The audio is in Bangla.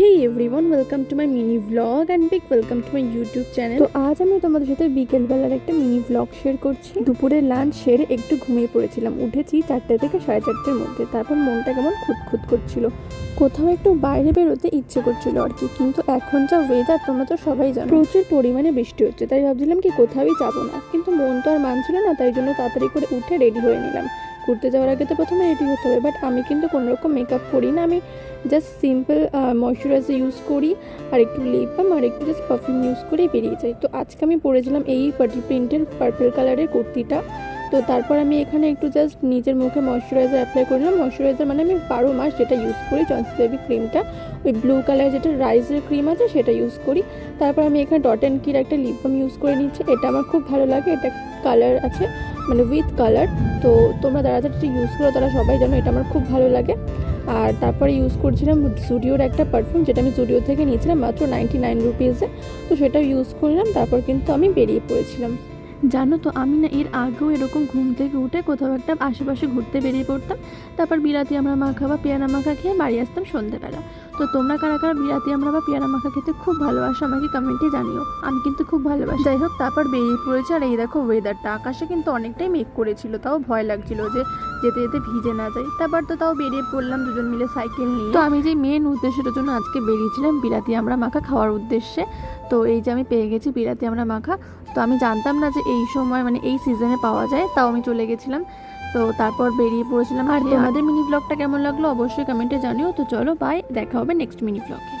Hey everyone welcome to my mini vlog and big welcome to my YouTube channel তো আজ আমি তোমাদের সাথে বিকেলবেলার একটা মিনি ভ্লগ শেয়ার করছি। দুপুরের লাঞ্চ সেরে একটু ঘুমিয়ে পড়েছিলাম। উঠেছি চারটে থেকে সাড়ে চারটের মধ্যে। তারপর মনটা কেমন খুঁতখুত করছিল। কোথাও একটু বাইরে বেরোতে ইচ্ছে করছিল আর কি। কিন্তু এখন যা ওয়েদার তোমরা তো সবাই জানো। প্রচুর পরিমাণে বৃষ্টি হচ্ছে। তাই ভাবছিলাম কি কোথাওই যাব না। কিন্তু মন তো আর মানছিল না, তাই জন্য তাড়াতাড়ি করে উঠে রেডি হয়ে নিলাম। ঘুরতে যাওয়ার আগে তো প্রথমে রেডি হতে হবে বাট আমি কিন্তু কোনোরকম মেকআপ করি না, আমি জাস্ট সিম্পল ময়শ্চারাইজার ইউজ করি, আর একটু লিপ বাম আর একটু জাস্ট পারফিউম ইউজ করেই বেরিয়ে যাই। তো আজকে আমি পরেছিলাম এই পার্টি প্রিন্টের পার্পল কালারের কুর্তিটা। তো তারপর আমি এখানে একটু জাস্ট নিজের মুখে ময়শ্চারাইজার অ্যাপ্লাই করলাম ময়শ্চারাইজার মানে আমি বারো মাস যেটা ইউজ করি জনসন বেবি ক্রিমটা ওই ব্লু কালার যেটা রাইসের ক্রিম আছে সেটা ইউজ করি। তারপর আমি এখানে ডট অ্যান্ড কির একটা লিপ বাম ইউজ করে নিচ্ছি। এটা আমার খুব ভালো লাগে, এটা কালার আছে মানে উইথ কালার তো তোমরা যারা যারা ইউজ করো, তারা সবাই জানো এটা আমার খুব ভালো লাগে। আর তারপরে ইউজ করছিলাম জুডিওর একটা পারফিউম যেটা আমি জুডিও থেকে নিয়েছিলাম মাত্র নাইনটি নাইন রুপিসে তো সেটা ইউজ করলাম, তারপর কিন্তু আমি বেরিয়ে পড়েছিলাম। জানো তো, আমি না এর আগেও এরকম ঘুম থেকে উঠে কোথাও একটা আশেপাশে ঘুরতে বেরিয়ে পড়তাম। তারপর বিরাতি আমরা মাখা বা পেয়ারা মাখা খেয়ে বাড়ি আসতাম সন্ধ্যেবেলা তো তোমরা কারা কারা বিরাতি আমরা বা পেয়ারা মাখা খেতে খুব ভালোবাসো, আমাকে কমেন্টে জানিও। আমি কিন্তু খুব ভালোবাসি। যাই হোক, তারপর বেরিয়ে পড়েছে, আর এই দেখো ওয়েদারটা আকাশে কিন্তু অনেকটাই মেঘ করেছিল, তাও ভয় লাগছিল যে যেতে যেতে ভিজে না যায়। তারপর তো তাও বেরিয়ে পড়লাম, দুজন মিলে সাইকেল নিয়ে। তো আমি যে মেন উদ্দেশ্যটার জন্য আজকে বেরিয়েছিলাম বিরাতি আমরা মাখা খাওয়ার উদ্দেশ্যে। তো এই যে আমি পেয়ে গেছি বিরাতি আমরা মাখা। তো আমি জানতাম না যে এই সময় মানে এই সিজনে পাওয়া যায়, তাও আমি চলে গেছিলাম। তো তারপর বেরিয়ে পড়েছিলাম আর তোমাদের মিনি ব্লগটা কেমন লাগল? অবশ্যই কমেন্টে জানিও। তো চলো বাই দেখা হবে নেক্সট মিনি ব্লগে